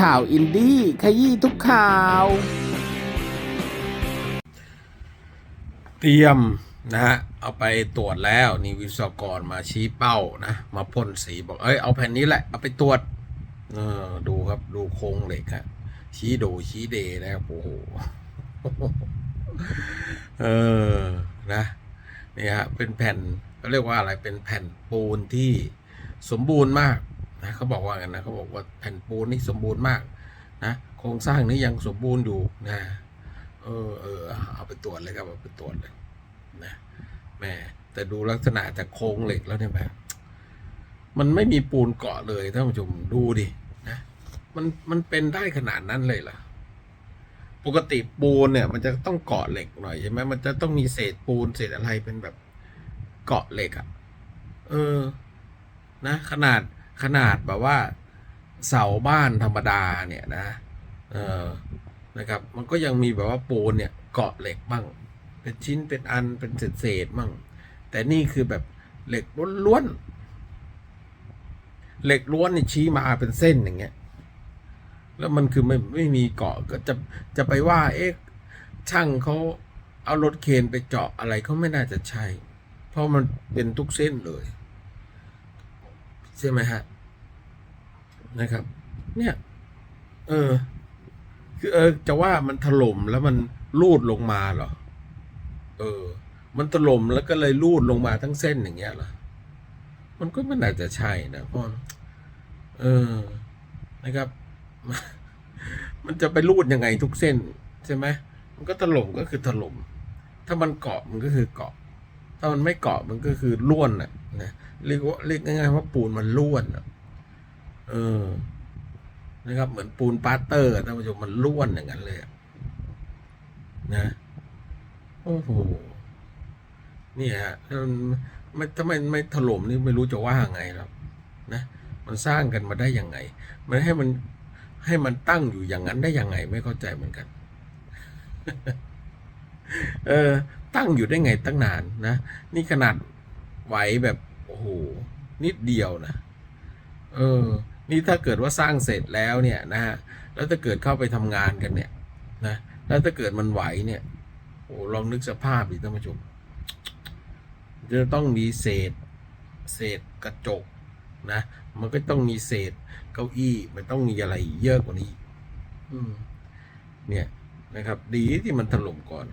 ข่าวอินดี้ขยี้ทุกข่าว เตรียมนะฮะเอาไปตรวจแล้วนี่วิศวกรมาชี้เป้านะ มาพ่นสีบอก เอ้ยเอาแผ่นนี้แหละ เอาไปตรวจเออดูครับดูโครงเหล็กฮะชี้โดชี้เดนะครับโอ้โหเออนะนี่ฮะเป็นแผ่นเขาเรียกว่าอะไรเป็นแผ่นปูนที่สมบูรณ์มาก นะเขาบอกว่ากันนะเขาบอกว่าแผ่นปูนนี่สมบูรณ์มากนะโครงสร้างนี้ยังสมบูรณ์อยู่นะเออเออเอาไปตรวจเลยครับเอาไปตรวจเลยนะแม่แต่ดูลักษณะจากโครงเหล็กแล้วเนี่ยแบบมันไม่มีปูนเกาะเลยท่านผู้ชมดูดินะมันมันเป็นได้ขนาดนั้นเลยเหรอปกติปูนเนี่ย มันจะต้องเกาะเหล็กหน่อยใช่ไหมมันจะต้องมีเศษปูนเศษอะไรเป็นแบบเกาะเหล็กอะ่ะ เออ นะ ขนาด ขนาดแบบว่าเสาบ้านธรรมดาเนี่ยนะเออนะครับ มันก็ยังมีแบบว่าปูนเนี่ยเกาะเหล็กบ้าง เป็นชิ้นเป็นอันเป็นเศษเศษบ้าง แต่นี่คือแบบเหล็กล้วนๆเหล็กล้วนนี่ชี้มาเป็นเส้นอย่างเงี้ย แล้วมันคือไม่ไม่มีเกาะก็จะจะไปว่า เอ๊ะช่างเขาเอารถเคนไปเจาะอะไรเขาไม่น่าจะใช่ เพราะมันเป็นทุกเส้นเลย ใช่ไหมฮะนะครับ เนี่ย เออ คือเออจะว่ามันถล่มแล้วมันลูดลงมาเหรอ เออ มันถล่มแล้วก็เลยลูดลงมาทั้งเส้นอย่างเงี้ยเหรอมันก็ไม่น่าจะใช่นะเพราะเออนะครับ มันจะไปลูดยังไงทุกเส้น ใช่ไหมมันก็ถล่มก็คือถล่มถ้ามันเกาะมันก็คือเกาะ ถ้ามันไม่เกาะมันก็คือล้วนน่ะนะ เรียกว่าเรียกง่ายๆว่าปูนมันล้วนเออ นะครับ เหมือนปูนปาเตอร์ท่านผู้ชมมันล้วนอย่างนั้นเลยนะโอ้โหนี่ฮะถ้ามันไม่ถ้าไม่ไม่ถล่มนี่ไม่รู้จะว่าไงหรอกนะมันสร้างกันมาได้ยังไง มันให้มันให้มันตั้งอยู่อย่างนั้นได้ยังไง ไม่เข้าใจเหมือนกัน เออตั้งอยู่ได้ไงตั้งนานนะ นี่ขนาดไหวแบบ โอ้โหนิดเดียวนะเออ นี่ถ้าเกิดว่าสร้างเสร็จแล้วเนี่ยนะฮะแล้วถ้าเกิดเข้าไปทำงานกันเนี่ยนะแล้วถ้าเกิดมันไหวเนี่ยโอ้ลองนึกสภาพดิท่านผู้ชมจะต้องมีเศษ เศษกระจกนะ มันก็ต้องมีเศษเก้าอี้ มันต้องมีอะไรเยอะกว่านี้ อืม เนี่ยนะครับ ดีที่มันถล่มก่อน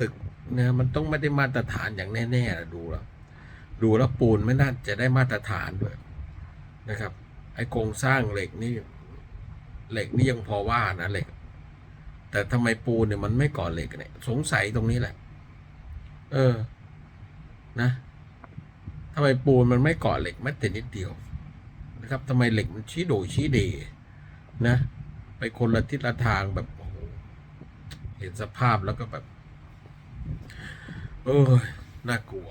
ตึกนะมันต้องไม่ได้มาตรฐานอย่างแน่ๆนะดูแล้ว ดูแล้วปูนไม่น่าจะได้มาตรฐานด้วยนะครับ ไอ้โครงสร้างเหล็กนี่เหล็กนี่ยังพอว่านะเหล็ก แต่ทำไมปูนเนี่ยมันไม่ก่อเหล็กเนี่ยสงสัยตรงนี้แหละ เออ นะทำไมปูนมันไม่ก่อเหล็กแม้แต่นิดเดียว นะครับทำไมเหล็กมันชี้โดชี้เดนะ ไปคนละทิศละทางแบบเห็นสภาพแล้วก็แบบ เออน่ากลัว